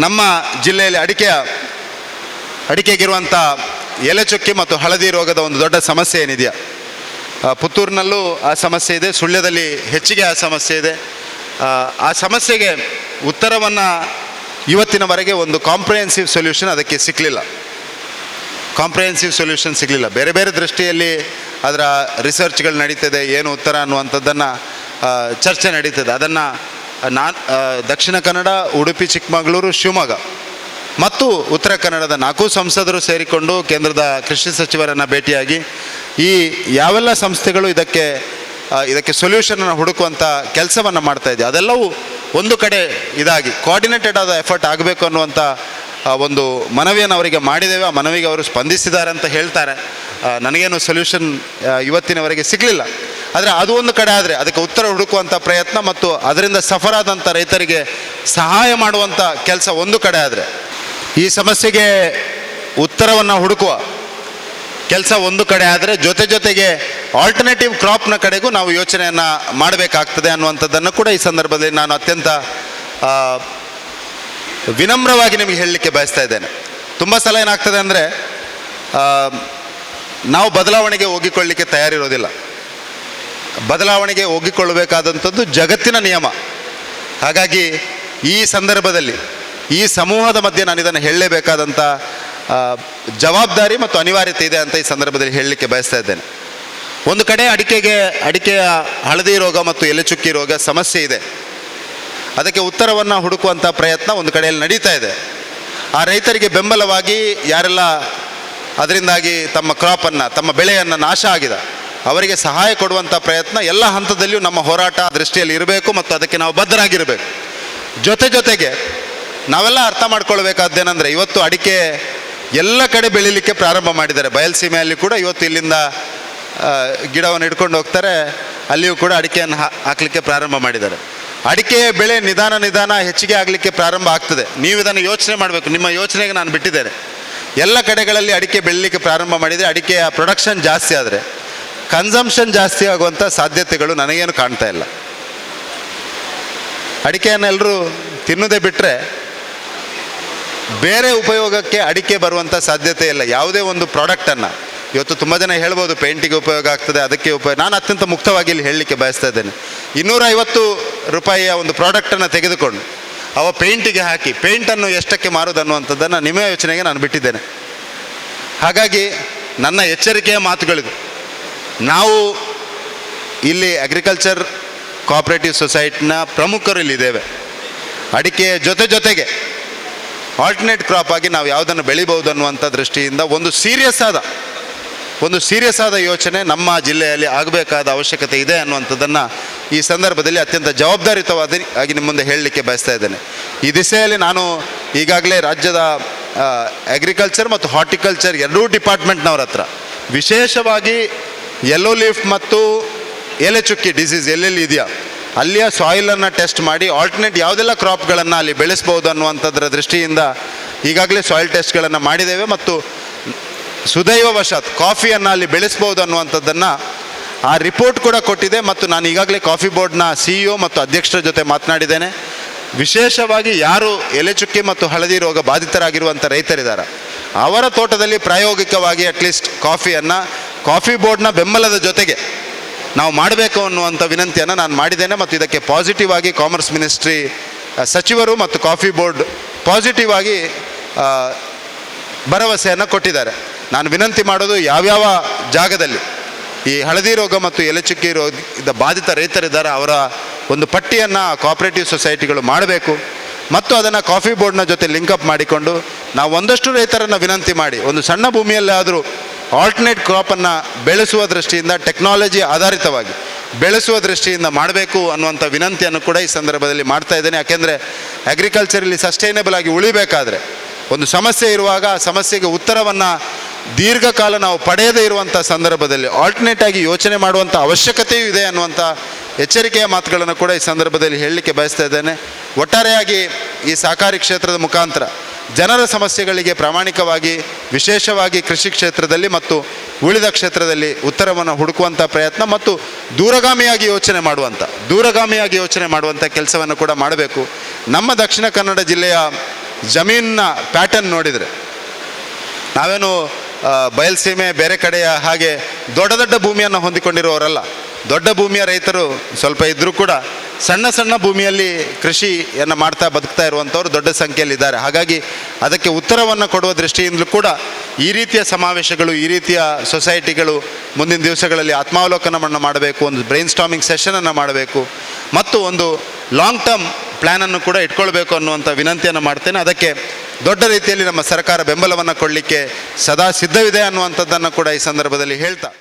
ನಮ್ಮ ಜಿಲ್ಲೆಯಲ್ಲಿ ಅಡಿಕೆಯ ಅಡಿಕೆಗಿರುವಂಥ ಎಲೆ ಚುಕ್ಕಿ ಮತ್ತು ಹಳದಿ ರೋಗದ ಒಂದು ದೊಡ್ಡ ಸಮಸ್ಯೆ ಏನಿದೆಯಾ ಪುತ್ತೂರಿನಲ್ಲೂ ಆ ಸಮಸ್ಯೆ ಇದೆ ಸುಳ್ಯದಲ್ಲಿ ಹೆಚ್ಚಿಗೆ ಆ ಸಮಸ್ಯೆ ಇದೆ. ಆ, ಸಮಸ್ಯೆಗೆ ಉತ್ತರವನ್ನು ಇವತ್ತಿನವರೆಗೆ ಒಂದು ಕಾಂಪ್ರಿಹೆನ್ಸಿವ್ ಸೊಲ್ಯೂಷನ್ ಅದಕ್ಕೆ ಸಿಕ್ಕಲಿಲ್ಲ ಕಾಂಪ್ರಿಹೆನ್ಸಿವ್ ಸೊಲ್ಯೂಷನ್ ಸಿಗಲಿಲ್ಲ ಬೇರೆ ಬೇರೆ ದೃಷ್ಟಿಯಲ್ಲಿ ಅದರ ರಿಸರ್ಚ್ಗಳು ನಡೀತದೆ ಏನು ಉತ್ತರ ಅನ್ನುವಂಥದ್ದನ್ನು ಚರ್ಚೆ ನಡೀತದೆ. ಅದನ್ನು ನಾನು ದಕ್ಷಿಣ ಕನ್ನಡ, ಉಡುಪಿ, ಚಿಕ್ಕಮಗಳೂರು, ಶಿವಮೊಗ್ಗ. ಮತ್ತು ಉತ್ತರ ಕನ್ನಡದ ನಾಲ್ಕು ಸಂಸದರು ಸೇರಿಕೊಂಡು ಕೇಂದ್ರದ ಕೃಷಿ ಸಚಿವರನ್ನು ಭೇಟಿಯಾಗಿ ಈ ಯಾವೆಲ್ಲ ಸಂಸ್ಥೆಗಳು ಇದಕ್ಕೆ ಇದಕ್ಕೆ ಸೊಲ್ಯೂಷನನ್ನು ಹುಡುಕುವಂಥ ಕೆಲಸವನ್ನು ಮಾಡ್ತಾ ಇದೆ ಅದೆಲ್ಲವೂ ಒಂದು ಕಡೆ ಇದಾಗಿ ಕೋಆರ್ಡಿನೇಟೆಡ್ ಆದ ಎಫರ್ಟ್ ಆಗಬೇಕು ಅನ್ನುವಂಥ ಒಂದು ಮನವಿಯನ್ನು ಅವರಿಗೆ ಮಾಡಿದ್ದೇವೆ. ಆ ಮನವಿಗೆ ಅವರು ಸ್ಪಂದಿಸಿದ್ದಾರೆ ಅಂತ ಹೇಳ್ತಾರೆ. ನನಗೇನು ಸೊಲ್ಯೂಷನ್ ಇವತ್ತಿನವರೆಗೆ ಸಿಗಲಿಲ್ಲ. ಆದರೆ ಅದು ಒಂದು ಕಡೆ ಆದರೆ ಅದಕ್ಕೆ ಉತ್ತರ ಹುಡುಕುವಂಥ ಪ್ರಯತ್ನ ಮತ್ತು ಅದರಿಂದ ಸಫರಾದಂಥ ರೈತರಿಗೆ ಸಹಾಯ ಮಾಡುವಂಥ ಕೆಲಸ ಒಂದು ಕಡೆ ಆದರೆ. ಈ ಸಮಸ್ಯೆಗೆ ಉತ್ತರವನ್ನು ಹುಡುಕುವ ಕೆಲಸ ಒಂದು ಕಡೆ ಆದರೆ ಜೊತೆ ಜೊತೆಗೆ ಆಲ್ಟರ್ನೇಟಿವ್ ಕ್ರಾಪ್ನ ಕಡೆಗೂ ನಾವು ಯೋಚನೆಯನ್ನು ಮಾಡಬೇಕಾಗ್ತದೆ ಅನ್ನುವಂಥದ್ದನ್ನು ಕೂಡ ಈ ಸಂದರ್ಭದಲ್ಲಿ ನಾನು ಅತ್ಯಂತ ವಿನಮ್ರವಾಗಿ ನಿಮಗೆ ಹೇಳಲಿಕ್ಕೆ ಬಯಸ್ತಾ ಇದ್ದೇನೆ. ತುಂಬ ಸಲ ಏನಾಗ್ತದೆ ಅಂದರೆ ನಾವು ಬದಲಾವಣೆಗೆ ಹೋಗಿಕೊಳ್ಳಲಿಕ್ಕೆ ತಯಾರಿರೋದಿಲ್ಲ. ಬದಲಾವಣೆಗೆ ಹೋಗಿಕೊಳ್ಳಬೇಕಾದಂಥದ್ದು ಜಗತ್ತಿನ ನಿಯಮ. ಹಾಗಾಗಿ ಈ ಸಂದರ್ಭದಲ್ಲಿ, ಈ ಸಮೂಹದ ಮಧ್ಯೆ ನಾನು ಇದನ್ನು ಹೇಳಲೇಬೇಕಾದಂಥ ಜವಾಬ್ದಾರಿ ಮತ್ತು ಅನಿವಾರ್ಯತೆ ಇದೆ ಅಂತ ಈ ಸಂದರ್ಭದಲ್ಲಿ ಹೇಳಲಿಕ್ಕೆ ಬಯಸ್ತಾ ಇದ್ದೇನೆ. ಒಂದು ಕಡೆ ಅಡಿಕೆಗೆ, ಅಡಿಕೆಯ ಹಳದಿ ರೋಗ ಮತ್ತು ಎಲೆಚುಕ್ಕಿ ರೋಗ ಸಮಸ್ಯೆ ಇದೆ. ಅದಕ್ಕೆ ಉತ್ತರವನ್ನು ಹುಡುಕುವಂಥ ಪ್ರಯತ್ನ ಒಂದು ಕಡೆಯಲ್ಲಿ ನಡೀತಾ ಇದೆ. ಆ ರೈತರಿಗೆ ಬೆಂಬಲವಾಗಿ ಯಾರೆಲ್ಲ ಅದರಿಂದಾಗಿ ತಮ್ಮ ಕ್ರಾಪನ್ನು ತಮ್ಮ ಬೆಳೆಯನ್ನು ನಾಶ ಆಗಿದೆ ಅವರಿಗೆ ಸಹಾಯ ಕೊಡುವಂಥ ಪ್ರಯತ್ನ ಎಲ್ಲ ಹಂತದಲ್ಲಿಯೂ ನಮ್ಮ ಹೋರಾಟ ದೃಷ್ಟಿಯಲ್ಲಿ ಇರಬೇಕು ಮತ್ತು ಅದಕ್ಕೆ ನಾವು ಬದ್ಧರಾಗಿರಬೇಕು. ಜೊತೆ ಜೊತೆಗೆ ನಾವೆಲ್ಲ ಅರ್ಥ ಮಾಡ್ಕೊಳ್ಬೇಕಾದ್ದೇನೆಂದರೆ ಇವತ್ತು ಅಡಿಕೆ ಎಲ್ಲ ಕಡೆ ಬೆಳೀಲಿಕ್ಕೆ ಪ್ರಾರಂಭ ಮಾಡಿದ್ದಾರೆ. ಬಯಲುಸೀಮೆಯಲ್ಲಿ ಕೂಡ ಇವತ್ತು ಇಲ್ಲಿಂದ ಗಿಡವನ್ನು ಹಿಡ್ಕೊಂಡು ಹೋಗ್ತಾರೆ. ಅಲ್ಲಿಯೂ ಕೂಡ ಅಡಿಕೆಯನ್ನು ಹಾಕಲಿಕ್ಕೆ ಪ್ರಾರಂಭ ಮಾಡಿದ್ದಾರೆ. ಅಡಿಕೆ ಬೆಳೆ ನಿಧಾನ ನಿಧಾನ ಹೆಚ್ಚಿಗೆ ಆಗಲಿಕ್ಕೆ ಪ್ರಾರಂಭ ಆಗ್ತದೆ. ನೀವು ಇದನ್ನು ಯೋಚನೆ ಮಾಡಬೇಕು. ನಿಮ್ಮ ಯೋಚನೆಗೆ ನಾನು ಬಿಟ್ಟಿದ್ದೇನೆ. ಎಲ್ಲ ಕಡೆಗಳಲ್ಲಿ ಅಡಿಕೆ ಬೆಳೀಲಿಕ್ಕೆ ಪ್ರಾರಂಭ ಮಾಡಿದರೆ ಅಡಿಕೆಯ ಪ್ರೊಡಕ್ಷನ್ ಜಾಸ್ತಿ ಆದರೆ ಕನ್ಸಂಪ್ಷನ್ ಜಾಸ್ತಿ ಆಗುವಂಥ ಸಾಧ್ಯತೆಗಳು ನನಗೇನು ಕಾಣ್ತಾ ಇಲ್ಲ. ಅಡಿಕೆಯನ್ನು ಎಲ್ಲರೂ ತಿನ್ನೋದೇ ಬಿಟ್ಟರೆ ಬೇರೆ ಉಪಯೋಗಕ್ಕೆ ಅಡಿಕೆ ಬರುವಂಥ ಸಾಧ್ಯತೆ ಇಲ್ಲ. ಯಾವುದೇ ಒಂದು ಪ್ರಾಡಕ್ಟನ್ನು ಇವತ್ತು ತುಂಬ ಜನ ಹೇಳ್ಬೋದು ಪೇಂಟಿಗೆ ಉಪಯೋಗ ಆಗ್ತದೆ, ಅದಕ್ಕೆ ಉಪಯೋಗ. ನಾನು ಅತ್ಯಂತ ಮುಕ್ತವಾಗಿ ಇಲ್ಲಿ ಹೇಳಲಿಕ್ಕೆ ಬಯಸ್ತಾ ಇದ್ದೇನೆ. ಇನ್ನೂರ ಐವತ್ತು ರೂಪಾಯಿಯ ಒಂದು ಪ್ರಾಡಕ್ಟನ್ನು ತೆಗೆದುಕೊಂಡು ಅವ ಪೇಂಟಿಗೆ ಹಾಕಿ ಪೇಂಟನ್ನು ಎಷ್ಟಕ್ಕೆ ಮಾರೋದು ಅನ್ನುವಂಥದ್ದನ್ನು ನಿಮ್ಮ ಯೋಚನೆಗೆ ನಾನು ಬಿಟ್ಟಿದ್ದೇನೆ. ಹಾಗಾಗಿ ನನ್ನ ಎಚ್ಚರಿಕೆಯ ಮಾತುಗಳಿದು ನಾವು ಇಲ್ಲಿ ಅಗ್ರಿಕಲ್ಚರ್ ಕೋಆಪರೇಟಿವ್ ಸೊಸೈಟಿನ ಪ್ರಮುಖರು ಇಲ್ಲಿದ್ದೇವೆ ಅಡಿಕೆ ಜೊತೆ ಜೊತೆಗೆ ಆಲ್ಟರ್ನೇಟ್ ಕ್ರಾಪ್ ಆಗಿ ನಾವು ಯಾವುದನ್ನು ಬೆಳಿಬಹುದು ಅನ್ನುವಂಥ ದೃಷ್ಟಿಯಿಂದ ಒಂದು ಸೀರಿಯಸ್ ಆದ, ಒಂದು ಸೀರಿಯಸ್ ಆದ ಯೋಚನೆ ನಮ್ಮ ಜಿಲ್ಲೆಯಲ್ಲಿ ಆಗಬೇಕಾದ ಅವಶ್ಯಕತೆ ಇದೆ ಅನ್ನುವಂಥದ್ದನ್ನು ಈ ಸಂದರ್ಭದಲ್ಲಿ ಅತ್ಯಂತ ಜವಾಬ್ದಾರಿತವಾದ ಆಗಿ ನಿಮ್ಮ ಮುಂದೆ ಹೇಳಲಿಕ್ಕೆ ಬಯಸ್ತಾ ಇದ್ದೇನೆ. ಈ ದಿಸೆಯಲ್ಲಿ ನಾನು ಈಗಾಗಲೇ ರಾಜ್ಯದ ಅಗ್ರಿಕಲ್ಚರ್ ಮತ್ತು ಹಾರ್ಟಿಕಲ್ಚರ್ ಎರಡೂ ಡಿಪಾರ್ಟ್ಮೆಂಟ್ನವ್ರ ಹತ್ರ ವಿಶೇಷವಾಗಿ ಯೆಲ್ಲೋ ಲೀಫ್ ಮತ್ತು ಎಲೆ ಚುಕ್ಕಿ ಡಿಸೀಸ್ ಎಲ್ಲೆಲ್ಲಿ ಇದೆಯಾ? ಅಲ್ಲಿಯ ಸಾಯಿಲನ್ನು ಟೆಸ್ಟ್ ಮಾಡಿ ಆಲ್ಟರ್ನೇಟ್ ಯಾವುದೆಲ್ಲ ಕ್ರಾಪ್ಗಳನ್ನು ಅಲ್ಲಿ ಬೆಳೆಸ್ಬೋದು ಅನ್ನುವಂಥದ್ರ ದೃಷ್ಟಿಯಿಂದ ಈಗಾಗಲೇ ಸಾಯಿಲ್ ಟೆಸ್ಟ್ಗಳನ್ನು ಮಾಡಿದ್ದೇವೆ ಮತ್ತು ಸುದೈವವಶಾತ್ ಕಾಫಿಯನ್ನು ಅಲ್ಲಿ ಬೆಳೆಸ್ಬೋದು ಅನ್ನುವಂಥದ್ದನ್ನು ಆ ರಿಪೋರ್ಟ್ ಕೂಡ ಕೊಟ್ಟಿದೆ ಮತ್ತು ನಾನು ಈಗಾಗಲೇ ಕಾಫಿ ಬೋರ್ಡ್ನ ಸಿ ಇ ಮತ್ತು ಅಧ್ಯಕ್ಷರ ಜೊತೆ ಮಾತನಾಡಿದ್ದೇನೆ. ವಿಶೇಷವಾಗಿ ಯಾರು ಎಲೆಚುಕ್ಕಿ ಮತ್ತು ಹಳದಿ ರೋಗ ಬಾಧಿತರಾಗಿರುವಂಥ ರೈತರಿದ್ದಾರೆ. ಅವರ ತೋಟದಲ್ಲಿ ಪ್ರಾಯೋಗಿಕವಾಗಿ ಅಟ್ಲೀಸ್ಟ್ ಕಾಫಿಯನ್ನು ಕಾಫಿ ಬೋರ್ಡ್ನ ಬೆಂಬಲದ ಜೊತೆಗೆ ನಾವು ಮಾಡಬೇಕು ಅನ್ನುವಂಥ ವಿನಂತಿಯನ್ನು ನಾನು ಮಾಡಿದ್ದೇನೆ ಮತ್ತು ಇದಕ್ಕೆ ಪಾಸಿಟಿವ್ ಆಗಿ ಕಾಮರ್ಸ್ ಮಿನಿಸ್ಟ್ರಿ ಸಚಿವರು ಮತ್ತು ಕಾಫಿ ಬೋರ್ಡ್ ಪಾಸಿಟಿವ್ ಆಗಿ ಭರವಸೆಯನ್ನು ಕೊಟ್ಟಿದ್ದಾರೆ. ನಾನು ವಿನಂತಿ ಮಾಡೋದು ಯಾವ್ಯಾವ ಜಾಗದಲ್ಲಿ ಈ ಹಳದಿ ರೋಗ ಮತ್ತು ಎಲೆಚುಕ್ಕಿ ರೋಗದ ಬಾಧಿತ ರೈತರಿದ್ದಾರೆ ಅವರ ಒಂದು ಪಟ್ಟಿಯನ್ನು ಕೋಆಪರೇಟಿವ್ ಸೊಸೈಟಿಗಳು ಮಾಡಬೇಕು ಮತ್ತು ಅದನ್ನು ಕಾಫಿ ಬೋರ್ಡ್ನ ಜೊತೆ ಲಿಂಕಪ್ ಮಾಡಿಕೊಂಡು ನಾವು ಒಂದಷ್ಟು ರೈತರನ್ನು ವಿನಂತಿ ಮಾಡಿ ಒಂದು ಸಣ್ಣ ಭೂಮಿಯಲ್ಲಾದರೂ ಆಲ್ಟರ್ನೇಟ್ ಕ್ರಾಪನ್ನು ಬೆಳೆಸುವ ದೃಷ್ಟಿಯಿಂದ ಟೆಕ್ನಾಲಜಿ ಆಧಾರಿತವಾಗಿ ಬೆಳೆಸುವ ದೃಷ್ಟಿಯಿಂದ ಮಾಡಬೇಕು ಅನ್ನುವಂಥ ವಿನಂತಿಯನ್ನು ಕೂಡ ಈ ಸಂದರ್ಭದಲ್ಲಿ ಮಾಡ್ತಾ ಇದ್ದೇನೆ. ಯಾಕೆಂದರೆ ಅಗ್ರಿಕಲ್ಚರಲ್ಲಿ ಸಸ್ಟೈನೇಬಲ್ ಆಗಿ ಉಳಿಬೇಕಾದ್ರೆ, ಒಂದು ಸಮಸ್ಯೆ ಇರುವಾಗ ಆ ಸಮಸ್ಯೆಗೆ ಉತ್ತರವನ್ನು ದೀರ್ಘಕಾಲ ನಾವು ಪಡೆಯದೇ ಇರುವಂಥ ಸಂದರ್ಭದಲ್ಲಿ ಆಲ್ಟರ್ನೇಟ್ ಆಗಿ ಯೋಚನೆ ಮಾಡುವಂಥ ಅವಶ್ಯಕತೆಯೂ ಇದೆ ಅನ್ನುವಂಥ ಎಚ್ಚರಿಕೆಯ ಮಾತುಗಳನ್ನು ಕೂಡ ಈ ಸಂದರ್ಭದಲ್ಲಿ ಹೇಳಲಿಕ್ಕೆ ಬಯಸ್ತಾ ಇದ್ದೇನೆ. ಒಟ್ಟಾರೆಯಾಗಿ ಈ ಸಹಕಾರಿ ಕ್ಷೇತ್ರದ ಮುಖಾಂತರ ಜನರ ಸಮಸ್ಯೆಗಳಿಗೆ ಪ್ರಾಮಾಣಿಕವಾಗಿ, ವಿಶೇಷವಾಗಿ ಕೃಷಿ ಕ್ಷೇತ್ರದಲ್ಲಿ ಮತ್ತು ಉಳಿದ ಕ್ಷೇತ್ರದಲ್ಲಿ ಉತ್ತರವನ್ನು ಹುಡುಕುವಂಥ ಪ್ರಯತ್ನ ಮತ್ತು ದೂರಗಾಮಿಯಾಗಿ ಯೋಚನೆ ಮಾಡುವಂಥ ದೂರಗಾಮಿಯಾಗಿ ಯೋಚನೆ ಮಾಡುವಂಥ ಕೆಲಸವನ್ನು ಕೂಡ ಮಾಡಬೇಕು. ನಮ್ಮ ದಕ್ಷಿಣ ಕನ್ನಡ ಜಿಲ್ಲೆಯ ಜಮೀನಿನ ಪ್ಯಾಟರ್ನ್ ನೋಡಿದರೆ, ನಾವೇನು ಬಯಲ್ಸೀಮೆ ಬೇರೆ ಕಡೆಯ ಹಾಗೆ ದೊಡ್ಡ ದೊಡ್ಡ ಭೂಮಿಯನ್ನು ಹೊಂದಿಕೊಂಡಿರುವವರಲ್ಲ, ದೊಡ್ಡ ಭೂಮಿಯ ರೈತರು ಸ್ವಲ್ಪ ಇದ್ದರೂ ಕೂಡ ಸಣ್ಣ ಸಣ್ಣ ಭೂಮಿಯಲ್ಲಿ ಕೃಷಿಯನ್ನು ಮಾಡ್ತಾ ಬದುಕ್ತಾ ಇರುವಂಥವ್ರು ದೊಡ್ಡ ಸಂಖ್ಯೆಯಲ್ಲಿ ಇದ್ದಾರೆ ಹಾಗಾಗಿ ಅದಕ್ಕೆ ಉತ್ತರವನ್ನು ಕೊಡುವ ದೃಷ್ಟಿಯಿಂದಲೂ ಕೂಡ ಈ ರೀತಿಯ ಸಮಾವೇಶಗಳು, ಈ ರೀತಿಯ ಸೊಸೈಟಿಗಳು ಮುಂದಿನ ದಿವಸಗಳಲ್ಲಿ ಆತ್ಮಾವಲೋಕನವನ್ನು ಮಾಡಬೇಕು, ಒಂದು ಬ್ರೈನ್ ಸ್ಟಾಮಿಂಗ್ ಸೆಷನನ್ನು ಮಾಡಬೇಕು, ಮತ್ತು ಒಂದು ಲಾಂಗ್ ಟರ್ಮ್ ಪ್ಲ್ಯಾನನ್ನು ಕೂಡ ಇಟ್ಕೊಳ್ಬೇಕು ಅನ್ನುವಂಥ ವಿನಂತಿಯನ್ನು ಮಾಡ್ತೇನೆ. ಅದಕ್ಕೆ ದೊಡ್ಡ ರೀತಿಯಲ್ಲಿ ನಮ್ಮ ಸರ್ಕಾರ ಬೆಂಬಲವನ್ನು ಕೊಡಲಿಕ್ಕೆ ಸದಾ ಸಿದ್ಧವಿದೆ ಅನ್ನುವಂಥದ್ದನ್ನು ಕೂಡ ಈ ಸಂದರ್ಭದಲ್ಲಿ ಹೇಳ್ತಾ